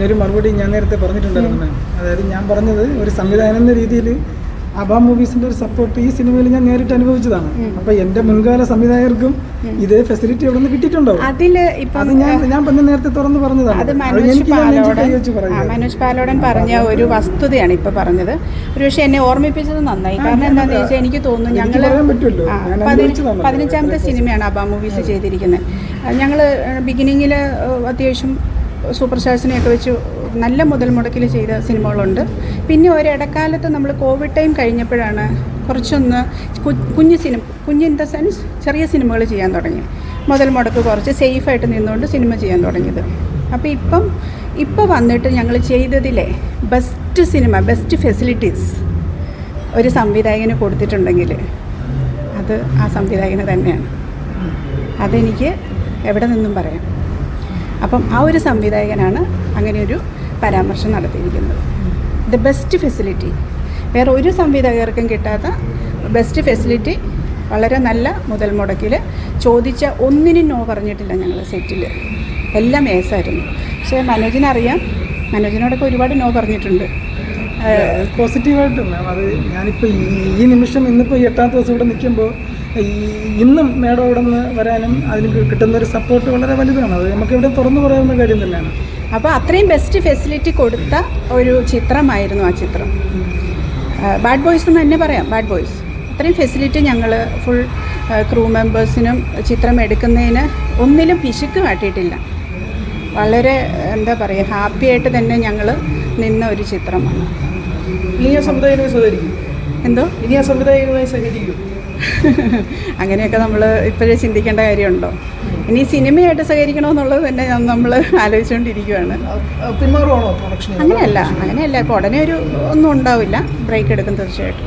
അതിനൊരു മറുപടി ഞാൻ നേരത്തെ പറഞ്ഞിട്ടുണ്ടായിരുന്നു മാം. അതായത് ഞാൻ പറഞ്ഞത് ഒരു സംവിധാനം എന്ന രീതിയിൽ അബ മൂവീസിന്റെ ഒരു സപ്പോർട്ട് ഈ സിനിമയിൽ ഞാൻ നേരിട്ട് അനുഭവിച്ചതാണ്. അപ്പൊ എന്റെ മുൻകാല സംവിധായകർക്കും ഇതേ ഫെസിലിറ്റി അവിടെ നിന്ന് കിട്ടിയിട്ടുണ്ടാവും? അതിൽ അത് ഞാൻ ഞാൻ നേരത്തെ തുറന്ന് പറഞ്ഞതാണ്. മനോജ് പാലോടൻ പറഞ്ഞ ഒരു വസ്തുതയാണ് ഇപ്പൊ പറഞ്ഞത്. ഒരു പക്ഷെ എന്നെ ഓർമ്മിപ്പിച്ചത് നന്നായി. കാരണം എന്താണെന്ന് വെച്ചാൽ എനിക്ക് തോന്നുന്നു ഞങ്ങൾ. പതിനഞ്ചാമത്തെ സിനിമയാണ് അബ മൂവീസ് ചെയ്തിരിക്കുന്നത്. ഞങ്ങൾ ബിഗിനിങ്ങിൽ അത്യാവശ്യം സൂപ്പർ സ്റ്റാർസിനെയൊക്കെ വെച്ച് നല്ല മുതൽ മുടക്കിൽ ചെയ്ത സിനിമകളുണ്ട്. പിന്നെ ഒരിടക്കാലത്ത് നമ്മൾ കോവിഡ് ടൈം കഴിഞ്ഞപ്പോഴാണ് കുറച്ചൊന്ന് കുഞ്ഞു സിനിമ കുഞ്ഞ് ഇൻ ദ സെൻസ് ചെറിയ സിനിമകൾ ചെയ്യാൻ തുടങ്ങി. മുതൽ മുടക്ക് കുറച്ച് സേഫായിട്ട് നിന്നുകൊണ്ട് സിനിമ ചെയ്യാൻ തുടങ്ങിയത്. അപ്പോൾ ഇപ്പം ഇപ്പോൾ വന്നിട്ട് ഞങ്ങൾ ചെയ്തതിലെ ബെസ്റ്റ് സിനിമ ബെസ്റ്റ് ഫെസിലിറ്റീസ് ഒരു സംവിധായകന് കൊടുത്തിട്ടുണ്ടെങ്കിൽ അത് ആ സംവിധായകന് തന്നെയാണ്. അതെനിക്ക് എവിടെ നിന്നും പറയാം? അപ്പം ആ ഒരു സംവിധായകനാണ് അങ്ങനെ ഒരു പരാമർശം നടത്തിയിരിക്കുന്നത്. ദ ബെസ്റ്റ് ഫെസിലിറ്റി വേറെ ഒരു സംവിധായകർക്കും കിട്ടാത്ത ബെസ്റ്റ് ഫെസിലിറ്റി വളരെ നല്ല മുതൽ മുടക്കിൽ ചോദിച്ച ഒന്നിനും നോ പറഞ്ഞിട്ടില്ല ഞങ്ങൾ സെറ്റിൽ എല്ലാം ഏസായിരുന്നു പക്ഷേ മനോജിനറിയാം മനോജിനോടൊക്കെ ഒരുപാട് നോ പറഞ്ഞിട്ടുണ്ട്. പോസിറ്റീവായിട്ടും മാം അത് ഞാനിപ്പോൾ ഈ നിമിഷം ഇന്നിപ്പോൾ എട്ടാമത്തെ ദിവസം ഇവിടെ നിൽക്കുമ്പോൾ ഇന്നും മേഡം ഇവിടെ നിന്ന് വരാനും അതിന് കിട്ടുന്ന ഒരു സപ്പോർട്ട് വളരെ വലുതാണ്. അത് നമുക്ക് ഇവിടെ തുറന്നു പറയാവുന്ന കാര്യം തന്നെയാണ്. അപ്പോൾ അത്രയും ബെസ്റ്റ് ഫെസിലിറ്റി കൊടുത്ത ഒരു ചിത്രമായിരുന്നു ആ ചിത്രം. ബാഡ് ബോയ്സ് എന്ന് തന്നെ പറയാം ബാഡ് ബോയ്സ് അത്രയും ഫെസിലിറ്റി ഞങ്ങൾ ഫുൾ ക്രൂ മെമ്പേഴ്സിനും ചിത്രം എടുക്കുന്നതിന് ഒന്നിലും പിശുക്ക് കാട്ടിയിട്ടില്ല. വളരെ എന്താ പറയുക ഹാപ്പി ആയിട്ട് തന്നെ ഞങ്ങൾ നിന്ന ഒരു ചിത്രമാണ്. ഇനി ആ സംവിധായകനുമായി സഹകരിക്കും. എന്തോ? ഇനി ആ സംവിധായകനുമായി സഹകരിക്കും. അങ്ങനെയൊക്കെ നമ്മൾ ഇപ്പോഴേ ചിന്തിക്കേണ്ട കാര്യമുണ്ടോ? ഇനി സിനിമയായിട്ട് സഹകരിക്കണമെന്നുള്ളത് തന്നെ നമ്മൾ ആലോചിച്ചുകൊണ്ടിരിക്കുകയാണ് അങ്ങനെയല്ല അങ്ങനെയല്ല. ഇപ്പോൾ ഉടനെ ഒരു ഒന്നും ഉണ്ടാവില്ല. ബ്രേക്ക് എടുക്കും തീർച്ചയായിട്ടും.